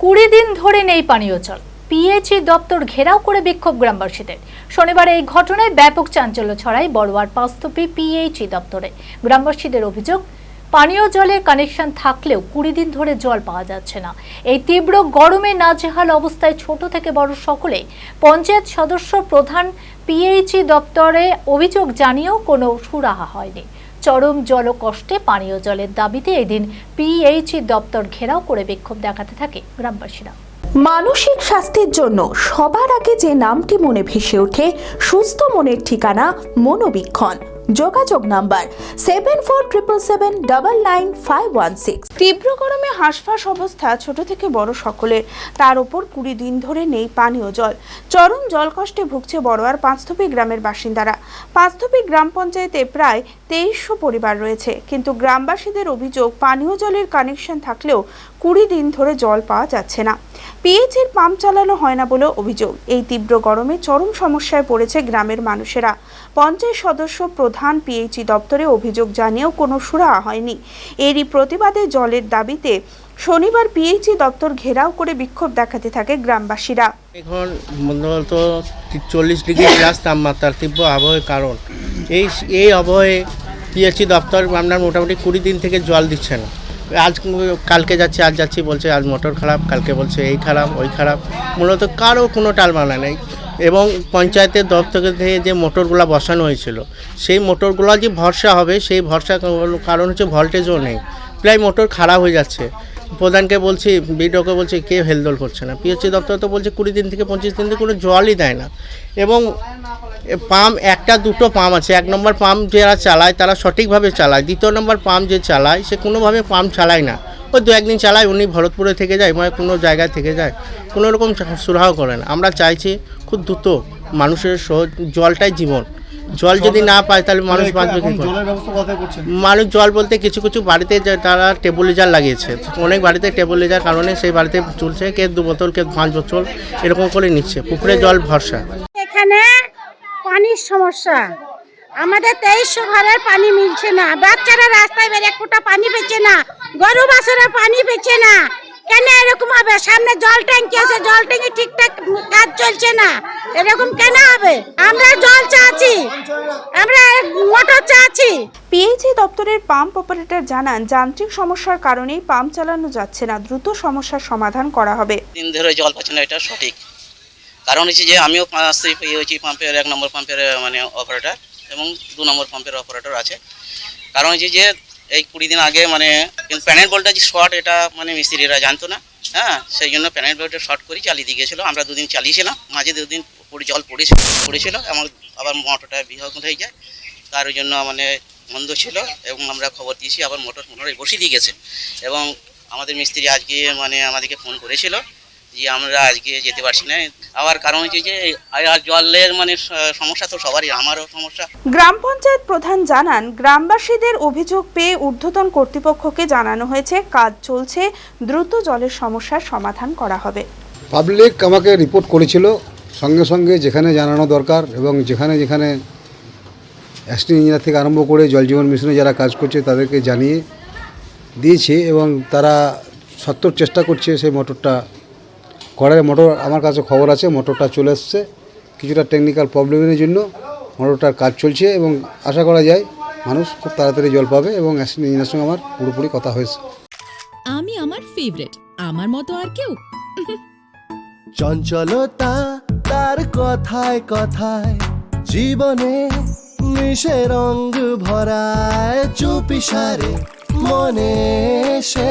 কুড়ি দিন ধরে নেই পানীয় জল। পিএইচই দপ্তর ঘেরাও করে বিক্ষোভ গ্রামবাসীদের। শনিবার এই ঘটনায় ব্যাপক চাঞ্চল্য ছড়ায় বড়োয়ার পাস্তপি পিএইচই দপ্তরে। গ্রামবাসীদের অভিযোগ, পানীয় জলের কানেকশন থাকলেও কুড়ি দিন ধরে জল পাওয়া যাচ্ছে না। এই তীব্র গরমে নাজেহাল অবস্থায় ছোট থেকে বড় সকলে পঞ্চায়েত সদস্য প্রধান পিএইচই দপ্তরে অভিযোগ জানিয়েও কোনো সুরাহা হয়নি। চরম জল কষ্টে পানীয় জলের দাবিতে এদিন পিএইচই দপ্তর ঘেরাও করে বিক্ষোভ দেখাতে থাকে গ্রামবাসীরা। মানসিক স্বাস্থ্যের জন্য সবার আগে যে নামটি মনে ভেসে ওঠে, সুস্থ মনের ঠিকানা মনোবীক্ষণ। যোগাযোগ number seven four triple seven double nine five one six. তীব্র গরমে হাঁসফাঁস অবস্থা ছোট থেকে বড় সকলের। তার উপর কুড়ি দিন ধরে নেই পানীয় জল। চরম জলকষ্টে ভুগছে বড়োয়ার পাঁচথপি গ্রামের বাসিন্দারা। পাঁচথপি গ্রাম পঞ্চায়েতে প্রায় তেইশশো পরিবার রয়েছে। কিন্তু গ্রামবাসীদের অভিযোগ, পানীয় জলের কানেকশন থাকলেও কুড়ি দিন ধরে জল পাওয়া যাচ্ছে না। পিএইচের পাম্প চালানো হয় না বলে অভিযোগ। এই তীব্র গরমে চরম সমস্যায় পড়েছে গ্রামের মানুষেরা। পঞ্চায়েত সদস্য প্রধান পিএইচই দপ্তরে অভিযোগ জানিয়েও কোনো সুরাহা হয়নি। এরই প্রতিবাদে জলের দাবিতে শনিবার পিএইচই দপ্তর ঘেরাও করে বিক্ষোভ দেখাতে থাকে গ্রামবাসীরা। এখন মূলত চল্লিশ ডিগ্রি প্লাস তাপমাত্রার তীব্র আবহাওয়ার কারণ। এই এই আবহাওয়ায় পিএইচি দপ্তর আপনার মোটামুটি কুড়ি দিন থেকে জল দিচ্ছে না। আজ কালকে যাচ্ছি, আজ যাচ্ছি বলছে, আজ মোটর খারাপ, কালকে বলছে এই খারাপ, ওই খারাপ। মূলত কারও কোনো টাল টালমানা নেই। এবং পঞ্চায়েতের দপ্তর থেকে যে মোটরগুলো বসানো হয়েছিল, সেই মোটরগুলো যে ভরসা হবে, সেই ভরসা কারণ হচ্ছে ভোল্টেজও নেই। প্রায় মোটর খারাপ হয়ে যাচ্ছে। প্রধানকে বলছি, বিডিওকে বলছি কেউ হেলদোল করছে না? পিএইচসি দপ্তর তো বলছে, কুড়ি দিন থেকে পঁচিশ দিন থেকে কোনো জলই দেয় না। এবং পাম্প, একটা দুটো পাম্প আছে। এক নম্বর পাম্প যারা চালায়, তারা সঠিকভাবে চালায়। দ্বিতীয় নম্বর পাম্প যে চালায়, সে কোনোভাবে পাম্প চালায় না। ওই দু একদিন চালায় উনি ভরতপুরে থেকে যায় মানে কোনো জায়গায় থেকে যায়। কোনো রকম সুরাহ করেন আমরা চাইছি খুব দ্রুত মানুষের সহজ জলটাই জীবন। জল যদি না পায় তাহলে মানুষ বাঁচবে কী করে? জলের ব্যবস্থা কোথায় করছেন? মানুষ জল বলতে কিছু কিছু বাড়িতে যে তারা টেবুলাইজার লাগিয়েছে। অনেক বাড়িতে টেবুলাইজার কারণে সেই বাড়িতে চলছে। কে দু বোতল কে পাঁচ বোতল এরকম করে নিচ্ছে। পুকুরে জল ভরসা। এখানে পানির সমস্যা। আমাদের তেইশশো ঘরের পানি মিলছে না। বাচ্চারা রাস্তায় বের এক ফুটা পানি পেছে না। গরু বাছুরা পানি পেছে না। কেন এরকম হবে? সামনে জল ট্যাঙ্কি আছে জল ট্যাঙ্কি ঠিকঠাক কাজ চলছে না। এরকম কেন হবে? আমরা জল চাচ্ছি। আমরা মোটর চাচ্ছি। পিএইচই দপ্তরের পাম্প অপারেটর জানান যান্ত্রিক সমস্যার কারণেই পাম্প চালানো যাচ্ছে না। দ্রুত সমস্যার সমাধান করা হবে। দিন ধরে জল পাচ্ছে না এটা সঠিক। কারণ হচ্ছে যে আমিও পেয়েছি পাম্পের এক নম্বর পাম্পের মানে অপারেটর এবং দু নম্বর পাম্পের অপারেটর আছে। কারণ হচ্ছে যে, এই কুড়ি দিন আগে মানে প্যানেল বলটা যে শর্ট এটা মানে মিস্ত্রিরা জানতো না। হ্যাঁ সেই জন্য প্যানেল বলটা শর্ট করে চালিয়ে দিয়ে গেছিল। আমরা দুদিন চালিয়েছিলাম, মাঝে দুদিন জল পড়েছিল পড়েছিল আমার আবার মোটরটা বিভাগ হয়ে যায়। তার জন্য মানে বন্ধ ছিল, এবং আমরা খবর দিয়েছি, আবার মোটর মোটরে বসিয়ে দিয়ে গেছে। এবং আমাদের মিস্ত্রি আজকে মানে আমাদেরকে ফোন করেছিল যে আমরা আজকে যেতে পারছি না। আবার কারণ হচ্ছে যে জলের মানে সমস্যা তো সবারই আমারও সমস্যা। গ্রাম পঞ্চায়েত প্রধান জানান গ্রামবাসীদের অভিযোগ পেয়ে ঊর্ধ্বতন কর্তৃপক্ষকে জানানো হয়েছে কাজ চলছে দ্রুত জলের সমস্যার সমাধান করা হবে। পাবলিক আমাকে রিপোর্ট করেছিল সঙ্গে সঙ্গে যেখানে জানানো দরকার এবং যেখানে যেখানে অ্যাসিস্ট্যান্ট ইঞ্জিনিয়ার থেকে আরম্ভ করে জল জীবন মিশনে যারা কাজ করছে তাদেরকে জানিয়ে দিয়েছে এবং তারা সত্তর চেষ্টা করছে সেই মোটরটা করার মোটর আমার কাছে খবর আছে মোটরটা চলে এসছে। কিছুটা টেকনিক্যাল প্রবলেমের জন্য মোটরটার কাজ চলছে এবং আশা করা যায় মানুষ খুব তাড়াতাড়ি জল পাবে এবং ইঞ্জিনিয়ার সঙ্গে আমার পুরোপুরি কথা হয়েছে। আমি আমার ফেভারিট আমার মতো আর কেউ? চঞ্চলতা তার কথায় কথায় জীবনে মিশে রঙ ভরায় চুপি সারে মনে সে